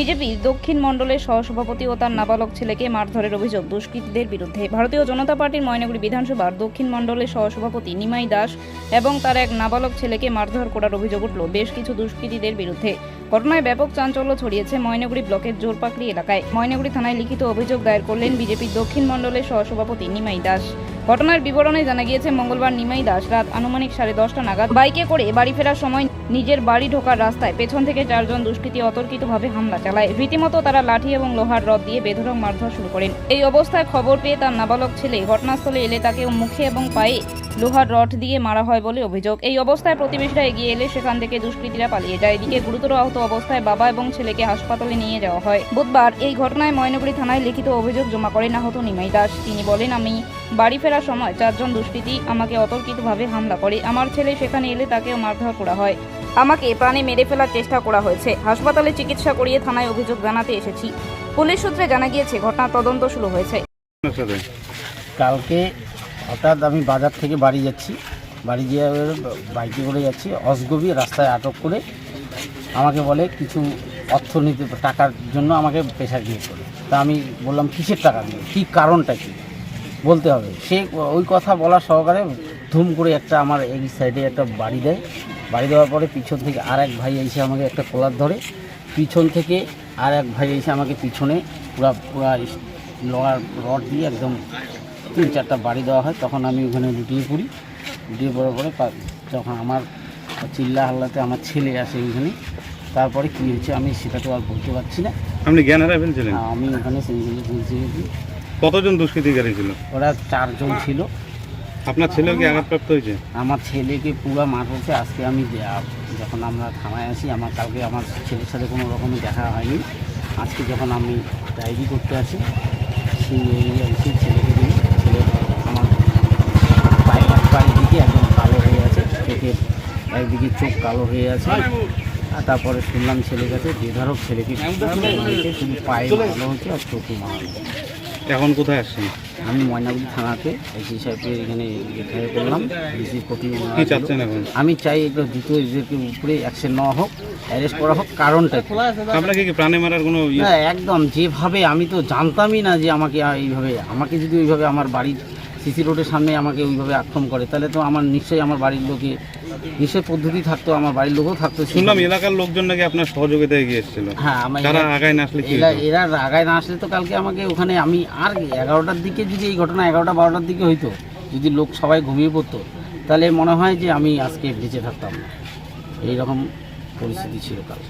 BJP দক্ষিণ মণ্ডলের সহসভাপতি ও তার নাবালক ছেলেকে মারধরের অভিযোগ দুষ্কৃতীদের বিরুদ্ধে। ভারতীয় জনতা পার্টির ময়নাগুড়ি বিধানসভার দক্ষিণ মণ্ডলের সহসভাপতি নিমাই দাস এবং তার এক নাবালক ছেলেকে মারধর করার অভিযোগ উঠল। বেশ কিছু দুষ্কৃতীদের বিরুদ্ধে। ঘটনায় ব্যাপক চাঞ্চল্য ছড়িয়েছে ময়নাগুড়ি ব্লকের জোরপাকড়ি এলাকায়। ময়নাগুড়ি থানায় লিখিত অভিযোগ দায়ের করলেন বিজেপির দক্ষিণ মণ্ডলের সহসভাপতি নিমাই দাস। ঘটনার বিবরণে জানা গিয়েছে, মঙ্গলবার নিমাই দাস রাত আনুমানিক সাড়ে দশটা নাগাদ বাইকে করে বাড়ি ফেরার সময় নিজের বাড়ি ঢোকার রাস্তায় পেছন থেকে চারজন দুষ্কৃতী অতর্কিতভাবে হামলা চালায়। রীতিমতো তারা লাঠি এবং লোহার রড দিয়ে বেধরক মারধর শুরু করেন। এই অবস্থায় খবর পেয়ে তার নাবালক ছেলে ঘটনাস্থলে এলে তাকে মুখে এবং পায়ে লোহার রড দিয়ে মারা হয় বলে অভিযোগ। এই অবস্থায় প্রতিবেশীরা এগিয়ে এলে সেখান থেকে দুষ্কৃতীরা পালিয়ে যায়। এদিকে গুরুতর আহত অবস্থায় বাবা এবং ছেলেকে হাসপাতালে নিয়ে যাওয়া হয়। বুধবার এই ঘটনায় ময়নগুড়ি থানায় লিখিত অভিযোগ জমা করেন আহত নিমাই দাস। তিনি বলেন, আমি বাড়ি ফেরার সময় চারজন দুষ্কৃতী আমাকে অতর্কিতভাবে হামলা করে। আমার ছেলে সেখানে এলে তাকেও মারধর করা হয়। আমাকে প্রাণে মেরে ফেলার চেষ্টা করা হয়েছে। হাসপাতালে চিকিৎসা করিয়ে থানায় অভিযোগ জানাতে এসেছি। পুলিশ সূত্রে জানা গিয়েছে, ঘটনার তদন্ত শুরু হয়েছে। কালকে হঠাৎ আমি বাজার থেকে বাড়ি যাচ্ছি। বাড়ি গিয়ে বাইকে করে যাচ্ছি। অসগবি রাস্তায় আটক করে আমাকে বলে কিছু অর্থনীতি টাকার জন্য আমাকে প্রেশার দিয়ে করে তা আমি বললাম, কিসের টাকা দিয়ে কী কারণটা কী? বলতে হবে। সে ওই কথা বলা সহকারে ধুম করে একটা আমার এই সাইডে একটা বাড়ি দেয়। বাড়ি দেওয়ার পরে পিছন থেকে আর এক ভাই এসে আমাকে একটা কলার ধরে। পিছন থেকে আর এক ভাই এসে আমাকে পিছনে পুরা পুরা লোহার রড দিয়ে একদম তিন চারটা বাড়ি দেওয়া হয় তখন আমি ওখানে লুটিয়ে পড়ি। লুটিয়ে পড়ার পরে যখন আমার চিল্লা হাল্লাতে আমার ছেলে আসে ওইখানে তারপরে কী হয়েছে আমি সেটা তো আর বলতে পারছি না। আপনি জ্ঞান হারাই ফেলছিলেন? আমি ওখানে সেইগুলো গেছি। কতজন দুষ্কৃতিকারী ছিল? ওরা চারজন ছিল। আপনার ছেলেও কি আঘাতপ্রাপ্ত হয়েছে? আমার ছেলেকে পুরো মার হচ্ছে আজকে আমি যখন আমরা থানায় আসি আমার কালকে আমার ছেলের সাথে কোনো রকমের দেখা হয়নি। আজকে যখন আমি ডায়েরি করতে আসি সেই সেই ছেলেকে দিই ছেলে আমার পায়ে পায়ের দিকে একদম কালো হয়ে আছে চোখের একদিকে চোখ কালো হয়ে আছে আর তারপরে শুনলাম ছেলে কাছে বেধারক ছেলেকে শুধু পায়ে ভালো হচ্ছে আর চোখে মারানো এখন কোথায় আসছেন? আমি ময়নাগুড়ি থানাতে এসি সাহেবের এখানে রেফার করলাম ডিসি কপি এখন? আমি চাই এটা দ্রুত এদেরকে উপরে অ্যাকশন নেওয়া হোক অ্যারেস্ট করা হোক কারণটা আপনাকে কি প্রাণে মারার কোনো ইয়ে? না একদম যেভাবে আমি তো জানতামই না যে আমাকে এইভাবে আমাকে যদি ওইভাবে আমার বাড়ির সিসি রোডের সামনে আমাকে ওইভাবে আক্রম করে। তাহলে তো আমার নিশ্চয়ই আমার বাড়ির লোকে নিশ্চয়ই পদ্ধতি থাকতো আমার বাড়ির লোকও থাকতো শুনলাম এলাকার লোকজন নাকি আপনার সহযোগিতায় গিয়ে এসেছিল? হ্যাঁ আমার তারা আগায় না আসলে এরা আগায় না আসলে তো কালকে আমাকে ওখানে আমি আর এগারোটার দিকে যদি এই ঘটনা এগারোটা বারোটার দিকে হইতো যদি লোক সবাই ঘুমিয়ে পড়তো তাহলে মনে হয় যে আমি আজকে বেঁচে থাকতাম না। এইরকম পরিস্থিতি ছিল কাল।